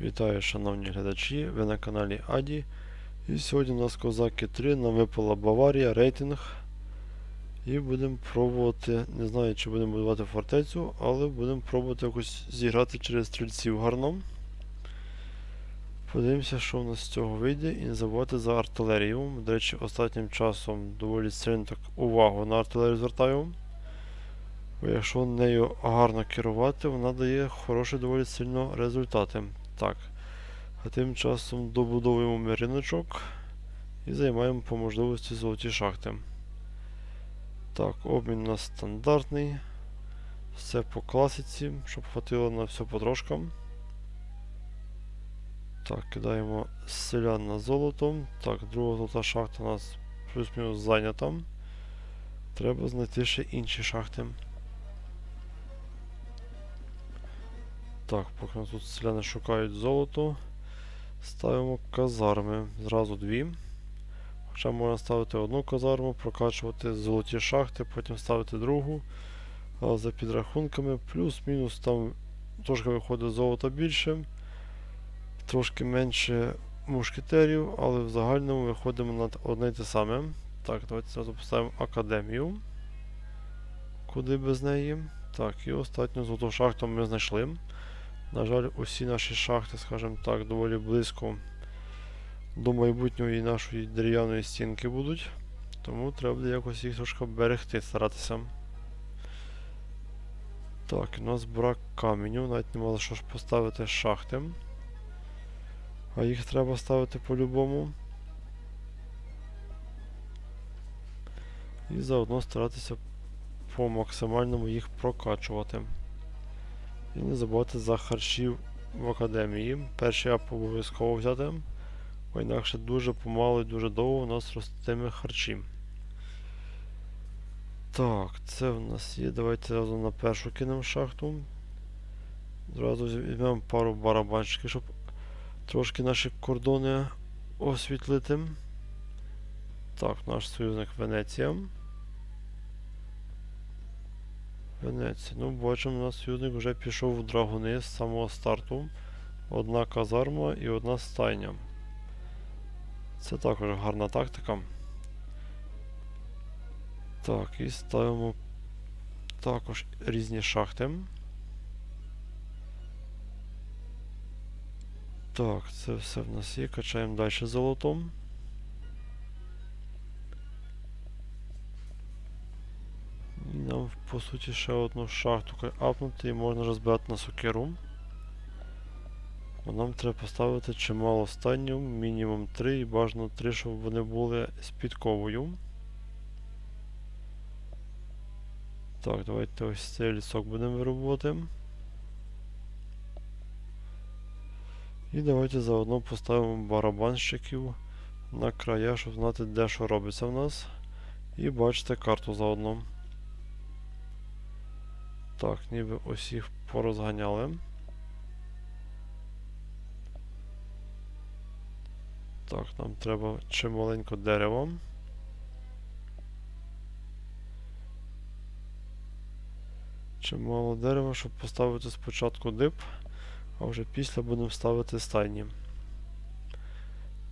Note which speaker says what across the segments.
Speaker 1: Вітаю, шановні глядачі, ви на каналі Аді. І сьогодні у нас Козаки 3 нам випала Баварія, рейтинг. І будемо пробувати, не знаю, чи будемо будувати фортецю, але будемо пробувати якось зіграти через стрільців гарно. Подивимося, що в нас з цього вийде, і не забувати за артилерію. До речі, останнім часом доволі сильно так увагу на артилерію звертаю. Бо якщо нею гарно керувати, вона дає хороші доволі сильно результати. Так. А тим часом добудовуємо ми і займаємо по можливості золоті шахти. Так, обмін у нас стандартний. Все по класиці, щоб хватило на все потрошкам. Так, кидаємо селян на золото. Так, друга золота шахта у нас плюс-мінус зайнята. Треба знайти ще інші шахти. Так, поки тут селяни шукають золото, ставимо казарми. Зразу дві. Хоча можна ставити одну казарму, прокачувати золоті шахти, потім ставити другу. Але за підрахунками, плюс-мінус там трошки виходить золота більше, трошки менше мушкетерів, але в загальному виходимо на одне й те саме. Так, давайте зразу поставимо академію. Куди без неї? Так, і останню золоту шахту ми знайшли. На жаль, усі наші шахти, скажімо так, доволі близько до майбутньої нашої дерев'яної стінки будуть. Тому треба буде якось їх трошки берегти, старатися. Так, у нас брак каменю, навіть не мало що ж поставити шахти. А їх треба ставити по-любому. І заодно старатися по максимальному їх прокачувати. І не забувати за харчів в академії. Перший ап обов'язково взяти, бо інакше дуже помало і дуже довго у нас ростиме харчі. Так, це в нас є. Давайте зразу на першу кинемо шахту. Зразу візьмемо пару барабанчиків, щоб трошки наші кордони освітлити. Так, наш союзник Венеція. Венеція. Ну, бачимо, у нас союзник вже пішов в драгуни з самого старту. Одна казарма і одна стайня. Це також гарна тактика. Так, і ставимо також різні шахти. Так, це все в нас є. Качаємо далі золотом. І нам, по суті, ще одну шахту апнути і можна розбирати на сокиру. Бо нам треба поставити чимало станів, мінімум 3 і бажано 3, щоб вони були з підковою. Так, давайте ось цей лісок будемо вирубувати. І давайте заодно поставимо барабанщиків на края, щоб знати, де що робиться в нас. І бачите карту заодно. Так, ніби ось порозганяли. Так, нам треба чималенько дерева. Чимало дерева, щоб поставити спочатку дип, а вже після будемо ставити стайні.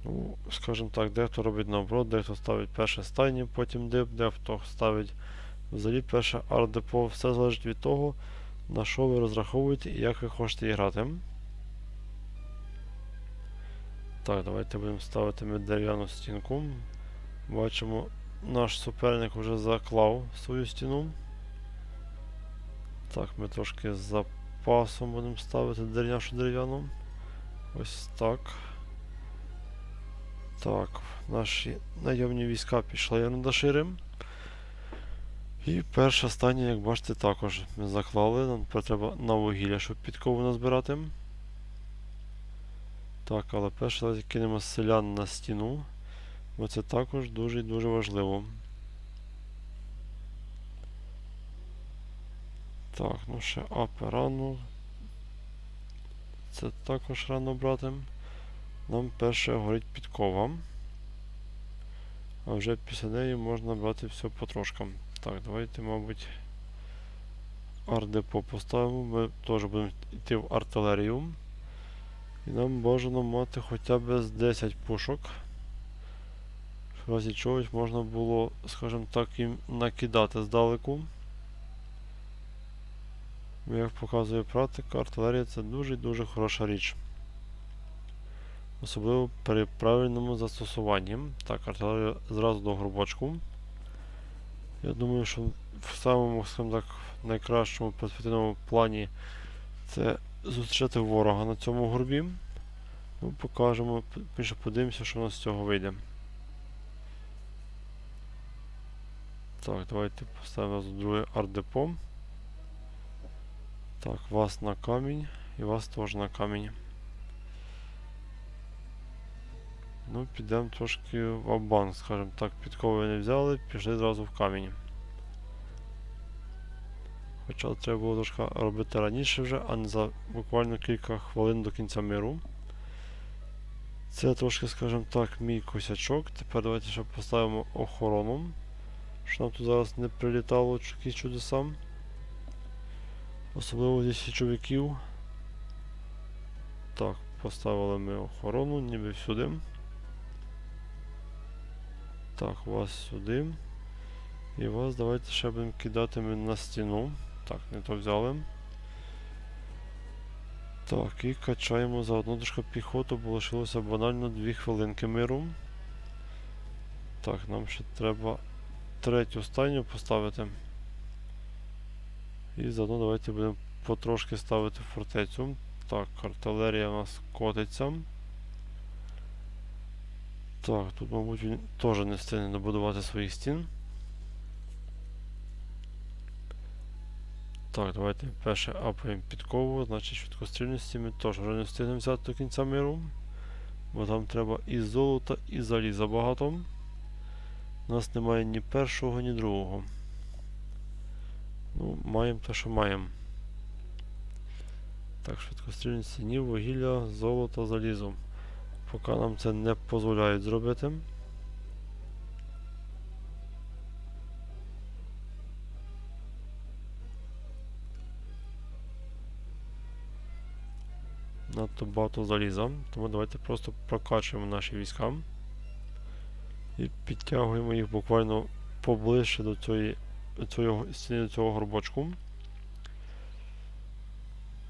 Speaker 1: Ну, скажімо так, дехто робить наоборот, дехто ставить перше стайні, потім дип, дехто ставить взагалі перше арт-депо. Все залежить від того, на що ви розраховуєте і як ви хочете грати. Так, давайте будемо ставити ми дерев'яну стінку. Бачимо, наш суперник вже заклав свою стіну. Так, ми трошки з запасом будемо ставити нашу дерев'яну. Ось так. Так, наші найомні війська пішли на доширим. І перша стання, як бачите, також ми заклали. Нам треба на вугілля, щоб підкову назбирати. Так, але перше давайте кинемо селян на стіну, бо це також дуже і дуже важливо. Так, ну ще апи рано. Це також рано брати. Нам перше горить підкова. А вже після неї можна брати все потрошкам. Так, давайте, мабуть, ардепо поставимо. Ми теж будемо йти в артилерію. І нам бажано мати хоча б з 10 пушок. В разі чогось можна було, скажімо так, їм накидати здалеку. Як показує практика, артилерія це дуже-дуже хороша річ. Особливо при правильному застосуванні. Так, артилерія зразу до горбочку. Я думаю, що в самому, скажімо так, найкращому перспективному плані це зустріти ворога на цьому горбі. Ну, покажемо, більше подивимося, що у нас з цього вийде. Так, давайте поставимо друге арт-депо. Так, вас на камінь і вас теж на камінь. Ну, підемо трошки в банк скажімо так, підкови не взяли, пішли зразу в камінь. Хоча треба було трошки робити раніше вже, а не за буквально кілька хвилин до кінця миру. Це трошки, скажімо так, мій косячок. Тепер давайте ще поставимо охорону. Щоб нам тут зараз не прилітало якісь чудеса. Особливо зі січовиків. Так, поставили ми охорону, ніби всюди. Так, вас сюди. І вас давайте ще будемо кидати на стіну. Так, не то взяли. Так, і качаємо заодно трошки піхоту, бо лишилося банально 2 хвилинки миру. Так, нам ще треба третю стайню поставити. І заодно давайте будемо потрошки ставити фортецю. Так, артилерія у нас котиться. Так, тут, мабуть, він теж не встигне добудувати своїх стін. Так, давайте перше апаємо підкову, значить швидкострільності ми теж вже не встигнемо взяти до кінця миру. Бо там треба і золота, і заліза багато. У нас немає ні першого, ні другого. Ну, маємо те, що маємо. Так, швидкострільності ні, вугілля, золото, залізо. Поки нам це не дозволяють зробити. Надто багато заліза, тому давайте просто прокачуємо наші війська і підтягуємо їх буквально поближче до цієї до цього, стіни до цього горбочку.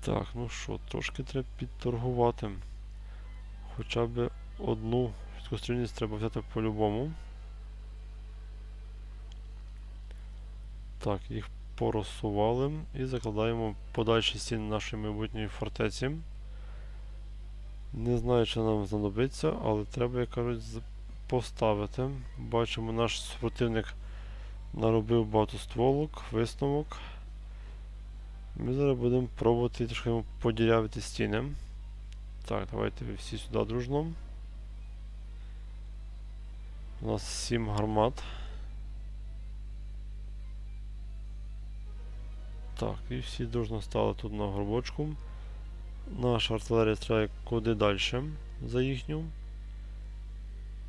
Speaker 1: Так, ну що, трошки треба підторгувати. Хоча б одну швидкострільність треба взяти по-любому. Так, їх порозсували і закладаємо подальші стіни нашої майбутньої фортеці. Не знаю, чи нам знадобиться, але треба, як кажуть, поставити. Бачимо, наш супротивник наробив багато стволок, висновок. Ми зараз будемо пробувати трішки подірявити стіни. Так, давайте всі сюди дружно. У нас 7 гармат. Так, і всі дружно стали тут на горбочку. Наша артилерія стріляє куди далі за їхню.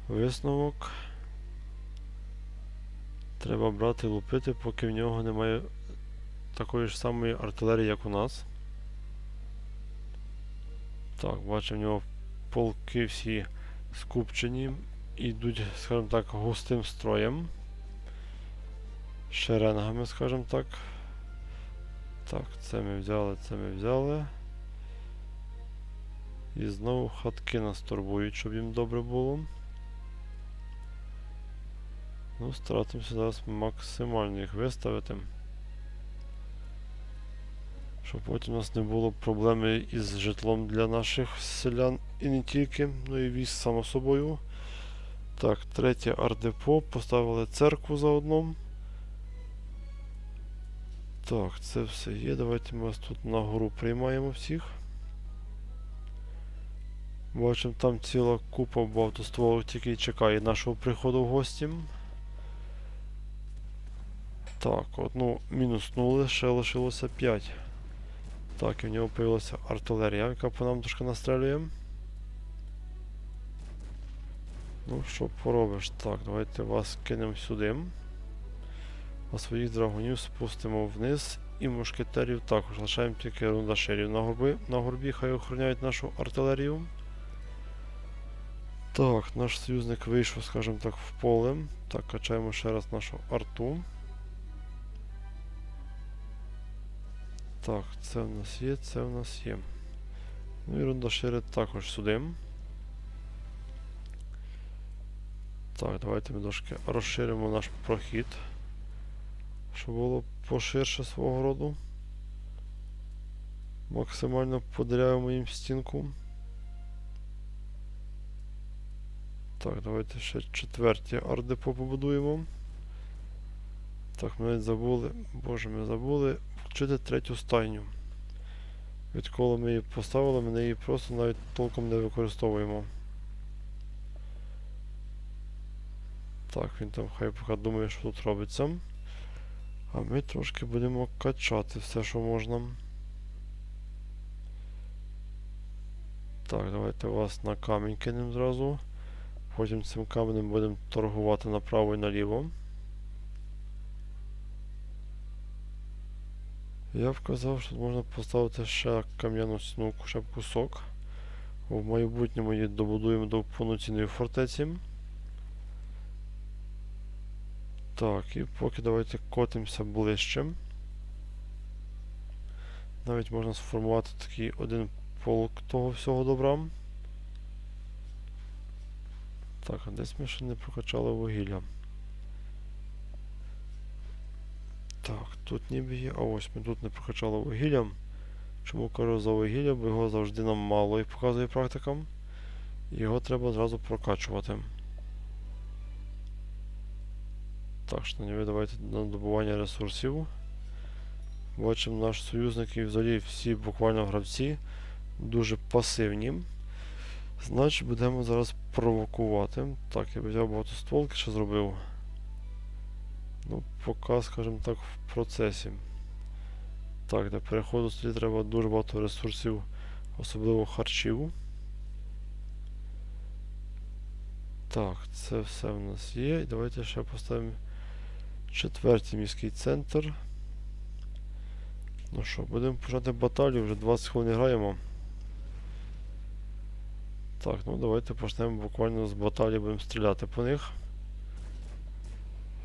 Speaker 1: Висновок. Треба брати лупити, поки в нього немає такої ж самої артилерії, як у нас. Так, бачимо, в нього полки всі скупчені. Йдуть, скажімо так, густим строєм. Шеренгами, скажімо так. Так, це ми взяли, це ми взяли. І знову хатки нас турбують, щоб їм добре було. Ну, старатимося зараз максимально їх виставити. Щоб потім у нас не було проблеми із житлом для наших селян і не тільки, ну і віз само собою. Так, третє ардепо, поставили церкву заодно. Так, це все є. Давайте ми вас тут на гору приймаємо всіх. Бачимо, там ціла купа багатостволок тільки чекає нашого приходу в гості. Так, одну мінуснули, ще лишилося 5. Так, і в нього появилася артилерія, яка по нам трошки настрелює. Ну, що поробиш? Так, давайте вас кинемо сюди. А своїх драгунів спустимо вниз і мушкетерів також. Лишаємо тільки рундаширів на горби. На горбі хай охороняють нашу артилерію. Так, наш союзник вийшов, скажімо так, в поле. Так, качаємо ще раз нашу арту. Так, це в нас є, це в нас є. Ну і рундашири також сюди. Так, давайте ми трошки розширимо наш прохід, щоб було поширше свого роду. Максимально поділяємо їм стінку. Так, давайте ще четверті ардепо побудуємо. Так, ми навіть забули. Боже, ми забули включити третю стайню. Відколи ми її поставили, ми її просто навіть толком не використовуємо. Так, він там хай поки думає, що тут робиться. А ми трошки будемо качати все, що можна. Так, давайте вас на камінь кинемо зразу. Потім цим каменем будемо торгувати направо і наліво. Я б казав, що можна поставити ще кам'яну стіну, ще б кусок. В майбутньому її добудуємо до повноцінної фортеці. Так, і поки давайте котимося ближче. Навіть можна сформувати такий один полк того всього добра. Так, а десь ми ще не прокачали вугілля. Так, тут ніби є. А ось ми тут не прокачали вугіллям. Чому кажу за вугілля, бо його завжди нам мало і показує практикам. Його треба зразу прокачувати. Так, шановні, давайте на добування ресурсів. Бачимо, наш союзник і взагалі всі буквально гравці дуже пасивні. Значить, будемо зараз провокувати. Так, я б взяв багатостволки, що зробив. Ну, поки, скажімо так, в процесі. Так, для переходу тоді треба дуже багато ресурсів, особливо харчів. Так, це все в нас є. І давайте ще поставимо четвертий міський центр. Ну що, будемо почати баталію, вже 20 хвилин граємо. Так, ну давайте почнемо буквально з баталії, будемо стріляти по них.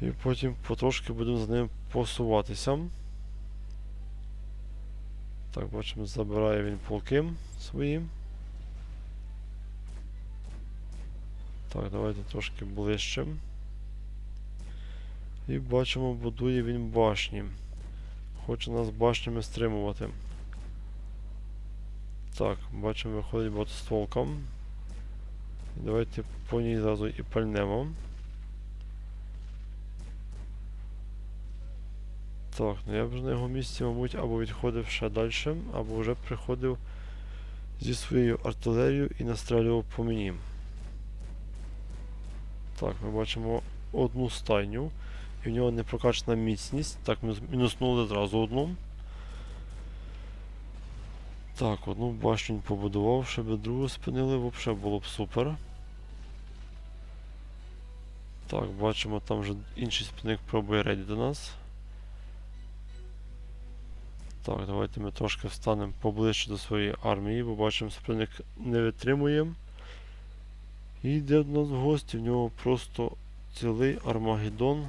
Speaker 1: І потім потрошки будемо за ним посуватися. Так, бачимо, забирає він полки свої. Так, давайте трошки ближче. І бачимо, будує він башні. Хоче нас башнями стримувати. Так, бачимо, виходить багатостволка. Давайте по ній зразу і пальнемо. Так, ну я б на його місці, мабуть, або відходив ще далі, або вже приходив зі своєю артилерією і настрілював по мені. Так, ми бачимо одну стайню. І в нього не прокачана міцність. Так, ми мінуснули зразу одну. Так, одну башню побудував, щоб другу спинили, взагалі було б супер. Так, бачимо, там вже інший спинник пробує рейд до нас. Так, давайте ми трошки встанемо поближче до своєї армії, бо бачимо, супротивник не витримує. І йде до нас в гості, в нього просто цілий Армагеддон.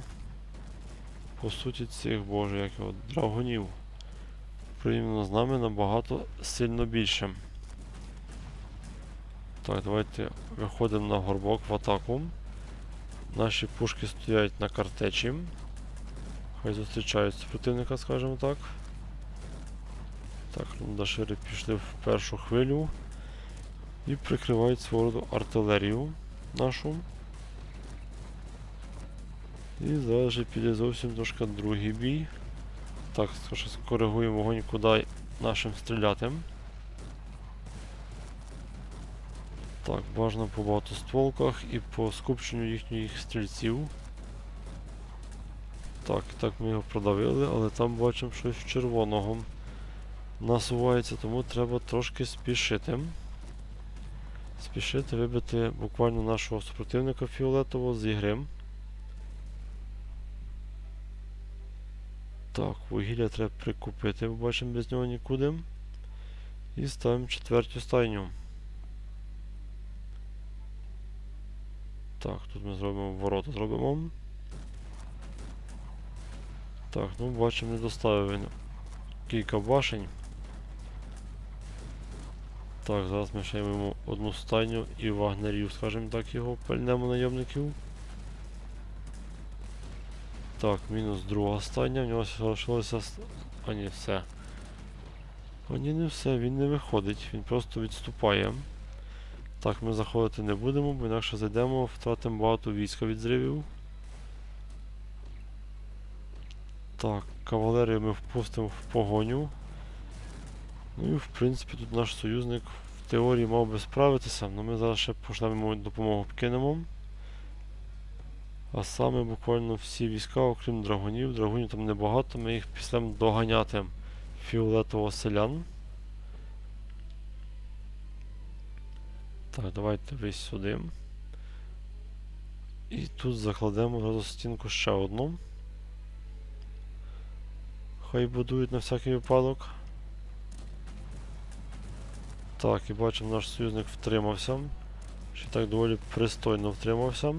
Speaker 1: По суті, цих боже, як його, драгонів. Порівняно з нами набагато сильно більше. Так, давайте виходимо на горбок в атаку. Наші пушки стоять на картечі. Хай зустрічають супротивника, скажімо так. Так, рундашири пішли в першу хвилю і прикривають свого роду артилерію нашу. І зараз же піде зовсім трошки другий бій. Так, трошки скоригуємо вогонь, куди нашим стріляти. Так, бажано по багатостволках і по скупченню їхніх стрільців. Так, так ми його продавили, але там бачимо щось червоного насувається, тому треба трошки спішити. Спішити вибити буквально нашого супротивника фіолетового з ігри. Так, вугілля треба прикупити, бо бачимо без нього нікуди. І ставимо четверту стайню. Так, тут ми зробимо ворота зробимо. Так, ну бачимо, не доставив він кілька башень. Так, зараз ми ще йому одну стайню і вагнерів, скажімо так, його пальнемо найомників. Так, мінус друга стайня, в нього залишилося. А ні, все. А ні, не все, він не виходить, він просто відступає. Так, ми заходити не будемо, бо інакше зайдемо, втратимо багато війська від зривів. Так, кавалерію ми впустимо в погоню. Ну і в принципі тут наш союзник в теорії мав би справитися, але ми зараз ще пошлемо допомогу кинемо. А саме буквально всі війська, окрім драгунів, драгунів там небагато, ми їх післемо доганяти фіолетово селян. Так, давайте ви сюди. І тут закладемо одразу стінку ще одну. Хай будують на всякий випадок. Так, і бачимо, наш союзник втримався. Ще так доволі пристойно втримався.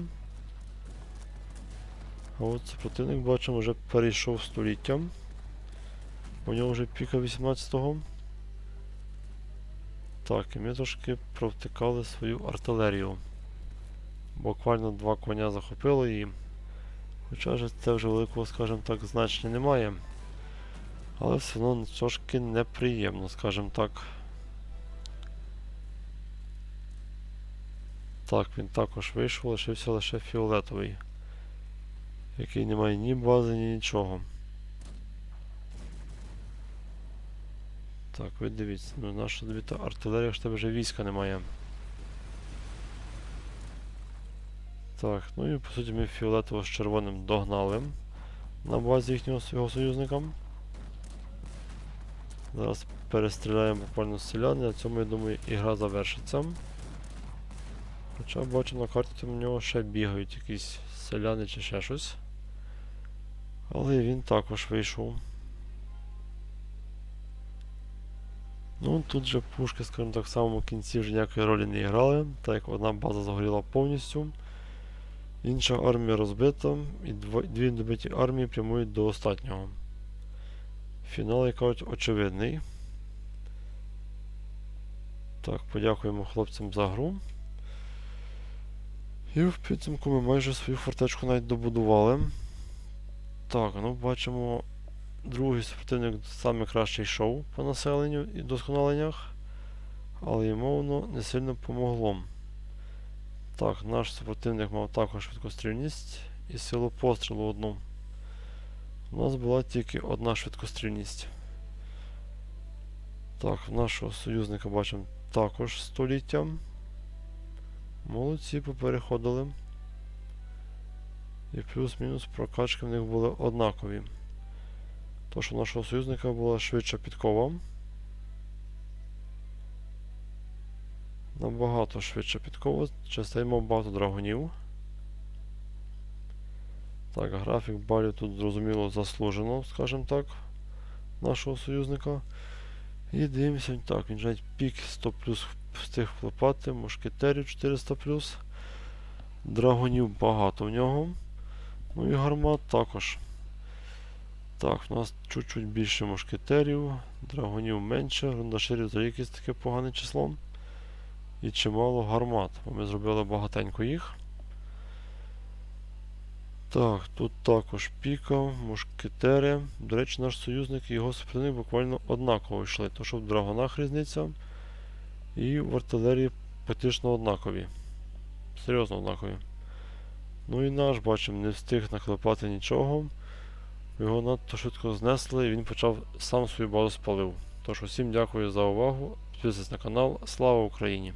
Speaker 1: А от супротивник, бачимо, вже перейшов століття. У нього вже піка 18-го. Так, і ми трошки провтикали свою артилерію. Буквально два коня захопили її. Хоча ж це вже великого, скажімо так, значення немає. Але все одно трошки неприємно, скажімо так. Так, він також вийшов, лишився лише фіолетовий. Який не має ні бази, ні нічого. Так, ви дивіться, ну наша тобі артилерія, що тебе вже війська немає. Так, ну і по суті ми фіолетово з червоним догнали на базі їхнього свого союзника. Зараз перестріляємо буквально селян, на цьому, я думаю, ігра завершиться. Хоча бачу на карті там у нього ще бігають якісь селяни чи ще щось. Але він також вийшов. Ну, тут же пушки, скажімо так, в самому кінці вже ніякої ролі не грали, так як одна база загоріла повністю. Інша армія розбита, і дві добиті армії прямують до останнього. Фінал, як кажуть, очевидний. Так, подякуємо хлопцям за гру. І в підсумку ми майже свою фортечку навіть добудували. Так, ну бачимо, другий супротивник саме краще йшов по населенню і досконаленнях, але йому воно не сильно помогло. Так, наш супротивник мав також швидкострільність і силу пострілу одну. У нас була тільки одна швидкострільність. Так, нашого союзника бачимо також століття. Молодці попереходили. І плюс-мінус прокачки в них були однакові. То, що у нашого союзника була швидша підкова. Набагато швидша підкова, частей мав багато драгунів. Так, графік балів тут зрозуміло заслужено, скажімо так, нашого союзника. І дивимося, так, він же навіть пік 100 плюс встиг вклепати, мушкетерів 400 плюс. Драгунів багато в нього. Ну і гармат також. Так, у нас чуть-чуть більше мушкетерів, драгунів менше, рундаширів за якесь таке погане число. І чимало гармат, бо ми зробили багатенько їх. Так, тут також піка, мушкетери. До речі, наш союзник і його супротивник буквально однаково йшли. То що в драгонах різниця і в артилерії практично однакові. Серйозно однакові. Ну і наш, бачимо, не встиг наклепати нічого. Його надто швидко знесли і він почав сам свою базу спалив. Тож усім дякую за увагу. Підписуйтесь на канал. Слава Україні!